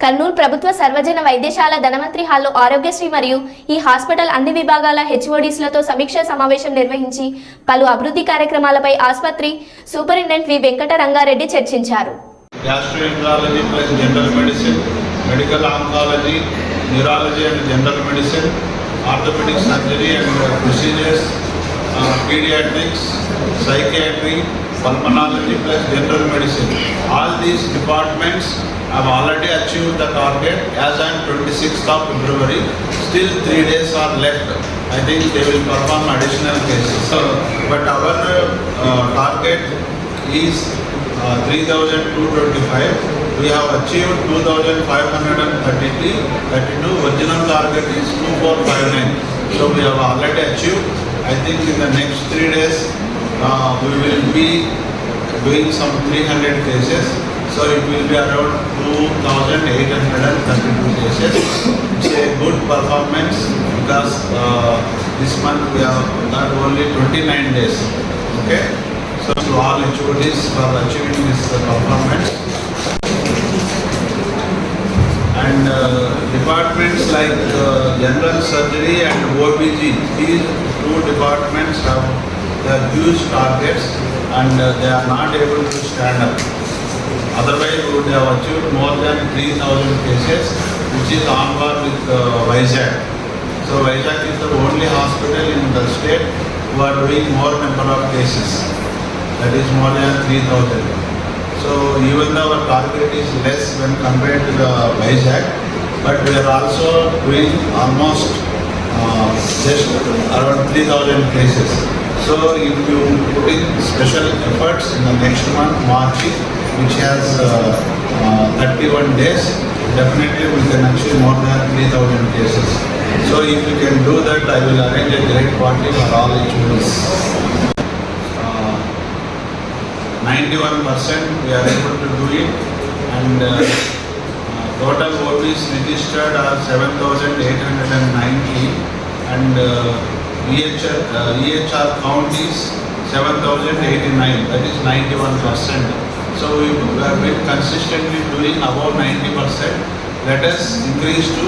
కర్నూలు ప్రభుత్వ సర్వజన వైద్యశాల ధనవంత్రి హాల్లో ఆరోగ్యశ్రీ మరియు ఈ హాస్పిటల్ అన్ని విభాగాల హెచ్ఓడిస్లతో సమీక్ష సమావేశం నిర్వహించి పలు అభివృద్ధి కార్యక్రమాలపై ఆసుపత్రి సూపరింటెండెంట్ వి వెంకట రంగారెడ్డి చర్చించారు gastroenterology procedures, pediatrics, psychiatry, pulmonology plus general medicine. All these departments have already achieved the target as on 26th of February. Still three days are left. I think they will perform additional cases. So, But our uh, target is uh, 3,225. We have achieved 2,532. 32. Original target is 2,459. So we have already achieved. I think in the next three days, uh, we will be doing some 300 cases. So it will be around 2,832 cases. It's a good performance because uh, this month we have got only 29 days. Okay? So to all HODs for achieving this uh, performance. And uh, departments like uh, general surgery and OBG, these two departments have the huge targets and uh, they are not able to stand up. Otherwise, we would have achieved more than 3,000 cases, which is on par with uh, Vizag. So Vizag is the only hospital in the state who are doing more number of cases. That is more than 3,000. So even though our target is less when compared to the Vizag, but we are also doing almost uh, just around 3,000 cases. So if you put in special efforts in the next month, March, which has uh, uh, 31 days, definitely we can achieve more than 3,000 cases. So if you can do that, I will arrange a great party for all HODs. Uh, 91% we are able to do it and uh, uh, total OPs registered are 7,890 and uh, EHR, uh, EHR count is 7,089 that is 91%. So we have been consistently doing above 90%. Let us increase to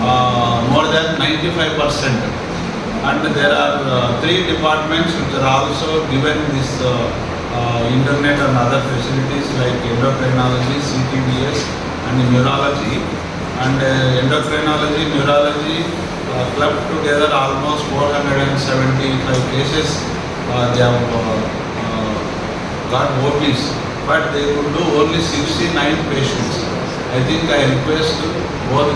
uh, more than 95%. And there are uh, three departments which are also given this uh, uh, internet and other facilities like endocrinology, CTBS and neurology. And uh, endocrinology, neurology clubbed together almost 475 cases. Uh, they have uh, uh, got OPs, but they could do only 69 patients. I think I request both